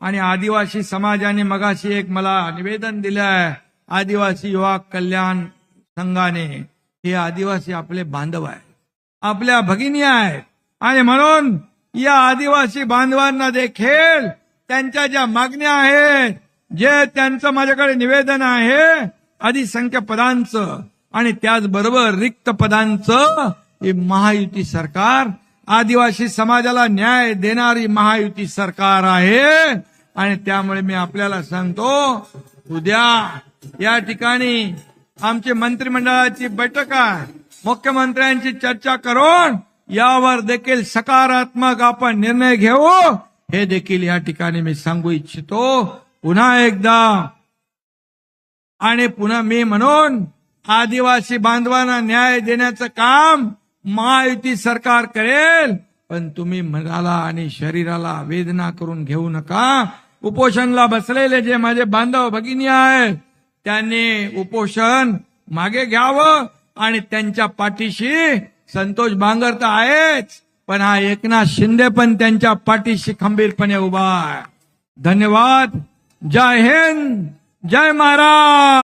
आणि आदिवासी समाजाने मगाशी एक मला निवेदन दिलंय आदिवासी युवा कल्याण संघाने. हे आदिवासी आपले बांधव आहेत आपल्या भगिनी आहेत. आणि म्हणून या आदिवासी बांधवांना देखील त्यांच्या ज्या मागण्या आहेत जे त्यांचं माझ्याकडे निवेदन आहे अधिसंख्य पदांचं आणि त्याचबरोबर रिक्त पदांचं हे महायुती सरकार आदिवासी समाजाला न्याय देणारी महायुती सरकार आहे. आणि त्यामुळे मी आपल्याला सांगतो उद्या या ठिकाणी आमची मंत्रिमंडळाची बैठक आहे. मुख्यमंत्र्यांची चर्चा करून यावर देखील सकारात्मक आपण निर्णय घेऊ. हे देखील या ठिकाणी मी सांगू इच्छितो. पुन्हा एकदा आणि पुन्हा मी म्हणून आदिवासी बांधवांना न्याय देण्याचं काम महायुती सरकार करेल पण तुम्ही मनाला आणि शरीराला वेदना करून घेऊ नका. उपोषणला बसलेले जे माझे बांधव भगिनी आहेत त्यांनी उपोषण मागे घ्यावं आणि त्यांच्या पाठीशी संतोष बांगर तर आहेच पण हा एकनाथ शिंदे पण त्यांच्या पाठीशी खंबीरपणे उभा आहे. धन्यवाद. जय हिंद. जय महाराज.